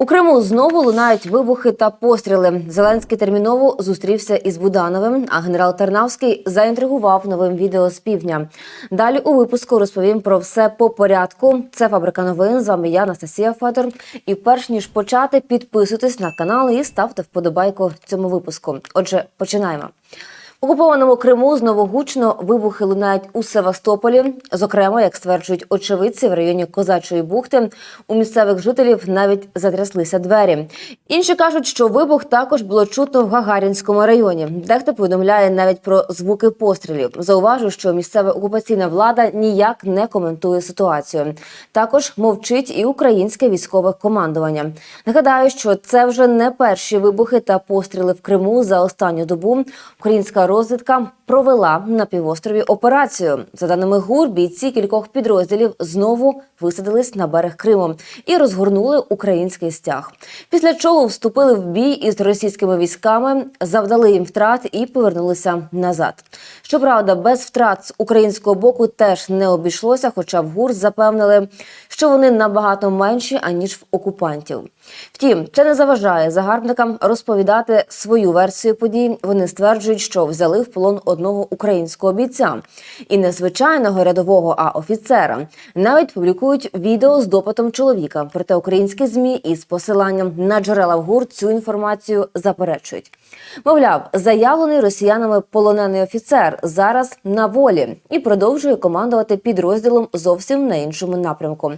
У Криму знову лунають вибухи та постріли. Зеленський терміново зустрівся із Будановим, а генерал Тарнавський заінтригував новим відео з півдня. Далі у випуску розповім про все по порядку. Це фабрика новин. З вами я, Анастасія Федор. І перш ніж почати, підписуйтесь на канал і ставте вподобайку цьому випуску. Отже, починаємо. Окупованому Криму знову гучно вибухи лунають у Севастополі. Зокрема, як стверджують очевидці в районі Козачої бухти, у місцевих жителів навіть затряслися двері. Інші кажуть, що вибух також було чутно в Гагарінському районі. Дехто повідомляє навіть про звуки пострілів. Зауважу, що місцева окупаційна влада ніяк не коментує ситуацію. Також мовчить і українське військове командування. Нагадаю, що це вже не перші вибухи та постріли в Криму за останню добу. Українська розвідка провела на півострові операцію. За даними ГУР, бійці кількох підрозділів знову висадились на берег Криму і розгорнули український стяг. Після чого вступили в бій із російськими військами, завдали їм втрат і повернулися назад. Щоправда, без втрат з українського боку теж не обійшлося, хоча в ГУР запевнили, що вони набагато менші аніж в окупантів. Втім, це не заважає загарбникам розповідати свою версію подій. Вони стверджують, що взяли в полон одного українського бійця і не звичайного рядового, а офіцера. Навіть публікують відео з допитом чоловіка. Проте українські змі із посиланням на джерела в ГУР цю інформацію заперечують. Мовляв, заявлений росіянами полонений офіцер зараз на волі і продовжує командувати підрозділом зовсім на іншому напрямку.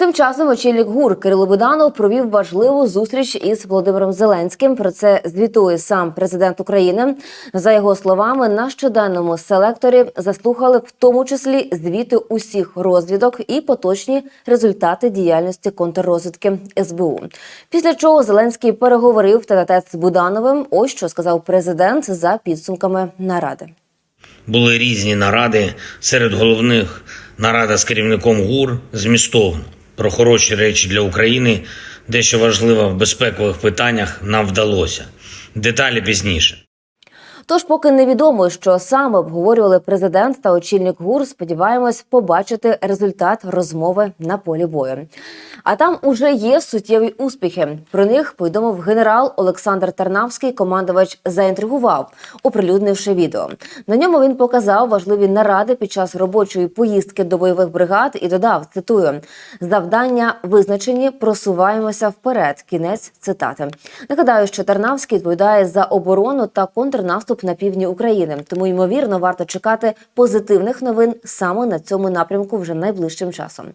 Тим часом очільник ГУР Кирило Буданов провів важливу зустріч із Володимиром Зеленським. Про це звітує сам президент України. За його словами, на щоденному селекторі заслухали в тому числі звіти усіх розвідок і поточні результати діяльності контррозвідки СБУ. Після чого Зеленський переговорив та з Будановим. Ось що сказав президент за підсумками наради. Були різні наради. Серед головних нарада з керівником ГУР змістовно про хороші речі для України. Дещо важливе в безпекових питаннях нам вдалося. Деталі пізніше. Тож, поки невідомо, що саме обговорювали президент та очільник ГУР, сподіваємось побачити результат розмови на полі бою. А там уже є суттєві успіхи. Про них повідомив генерал Олександр Тарнавський. Командувач заінтригував, оприлюднивши відео. На ньому він показав важливі наради під час робочої поїздки до бойових бригад і додав: цитую: завдання визначені, просуваємося вперед. Кінець цитати. Нагадаю, що Тарнавський відповідає за оборону та контрнаступ на півдні України. Тому ймовірно варто чекати позитивних новин саме на цьому напрямку вже найближчим часом.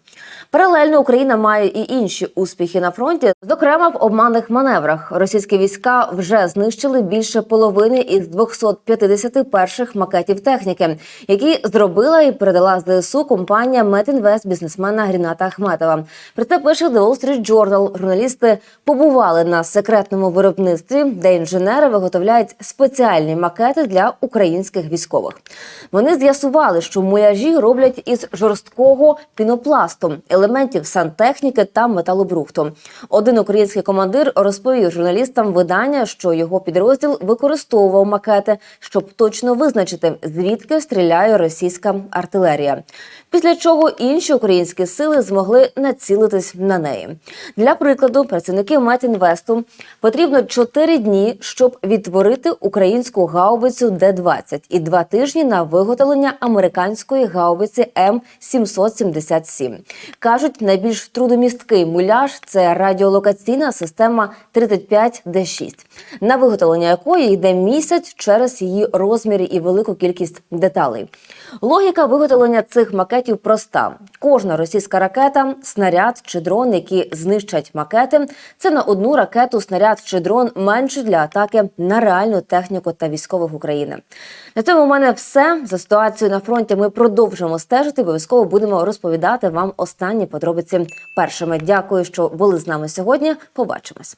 Паралельно Україна має і інші успіхи на фронті, зокрема в обманних маневрах. Російські війська вже знищили більше половини із 250 перших макетів техніки, які зробила і передала ЗСУ компанія Метінвест бізнесмена Гріната Ахметова. Про це пише The Wall Street Journal. Журналісти побували на секретному виробництві, де інженери виготовляють спеціальні макети для українських військових. Вони з'ясували, що муляжі роблять із жорсткого пінопласту, елементів сантехніки та металобрухту. Один український командир розповів журналістам видання, що його підрозділ використовував макети, щоб точно визначити, звідки стріляє російська артилерія. Після чого інші українські сили змогли націлитись на неї. Для прикладу, працівники Метінвесту потрібно 4 дні, щоб відтворити українську гаубицю Д-20 і два тижні на виготовлення американської гаубиці М777. Кажуть, найбільш трудомісткий муляж це радіолокаційна система 35D6, на виготовлення якої йде місяць через її розміри і велику кількість деталей. Логіка виготовлення цих макетів проста: кожна російська ракета, снаряд чи дрон, які знищать макети, це на одну ракету, снаряд чи дрон менше для атаки на реальну техніку та військових України. На цьому у мене все за ситуацією на фронті. Ми продовжимо стежити. Обов'язково будемо розповідати вам останні подробиці першими. Дякую, що були з нами сьогодні. Побачимось.